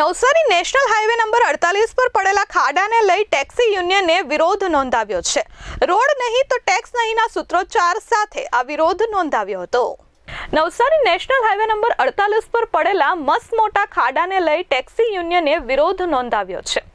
Navsari national highway number અડતાલીસ પર પડેલા ખાડાને લઈ ટેક્સી યુનિયને વિરોધ નોંધાવ્યો છે. રોડ નહીં તો ટેક્સ નહીંના સૂત્રોચ્ચાર સાથે આ વિરોધ નોંધાવ્યો હતો. નવસારી નેશનલ હાઈવે નંબર અડતાલીસ પર પડેલા મસ્ત મોટા ખાડાને લઈ ટેક્સી યુનિયને વિરોધ નોંધાવ્યો છે.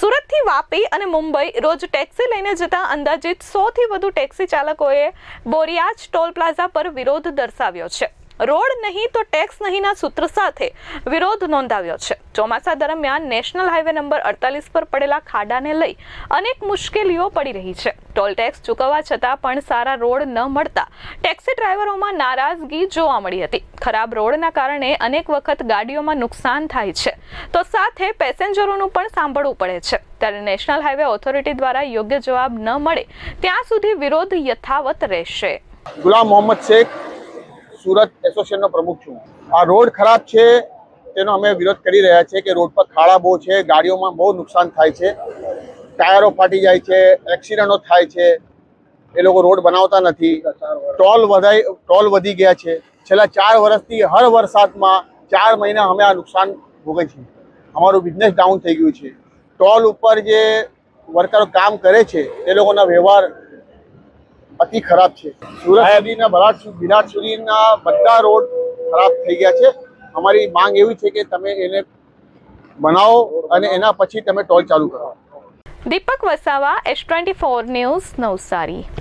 સુરતથી વાપી અને મુંબઈ રોજ ટેક્સી લઈને જતા અંદાજિત સોથી વધુ ટેક્સી ચાલકોએ બોરિયાજ ટોલ પ્લાઝા પર વિરોધ દર્શાવ્યો છે. રોડ નહીં તો ટેક્સ નહીંના સૂત્ર સાથે વિરોધ નોંધાવ્યો છે. ચોમાસા દરમિયાન નેશનલ હાઈવે નંબર અડતાલીસ પર પડેલા ખાડાને લઈ અનેક મુશ્કેલીઓ પડી રહી છે. ટોલ ટેક્સ ચૂકવવા છતાં પણ સારા રોડ ન મળતા ટેક્સી ડ્રાઈવરોમાં નારાજગી જોવા મળી હતી. ખરાબ રોડના કારણે અનેક વખત ગાડીઓમાં નુકસાન થાય છે. તો સાથે પેસેન્જરોનું પણ સાંભળવું પડે છે. ત્યારે નેશનલ હાઈવે ઓથોરિટી દ્વારા યોગ્ય જવાબ ન મળે ત્યાં સુધી વિરોધ યથાવત રહેશે. ગુલામ મોહમ્મદ શેખ સુરત એસોસિએશનનો પ્રમુખ છું. આ રોડ ખરાબ છે તેનો અમે વિરોધ કરી રહ્યા છીએ કે રોડ પર ખાડા બહુ છે, ગાડીઓમાં બહુ નુકસાન થાય છે, ટાયરો ફાટી જાય છે, એક્સિડન્ટો થાય છે. એ લોકો રોડ બનાવતા નથી. ટોલ વધાઈ, ટોલ વધી ગયા છે. છેલ્લા ચાર વર્ષથી હર વરસાદમાં ચાર મહિના અમે આ નુકસાન ભોગવીએ છીએ. અમારું બિઝનેસ ડાઉન થઈ ગયું છે. ટોલ ઉપર જે વર્કરો કામ કરે છે, એ લોકોના વ્યવહાર અતિ ખરાબ છે. સુરત સુધીના સુ- સુધીના બધા રોડ ખરાબ થઈ ગયા છે. અમારી માંગ એવી છે કે તમે એને બનાવો અને એના પછી તમે ટોલ ચાલુ કરો. Deepak Vasava, S twenty four news Navsari.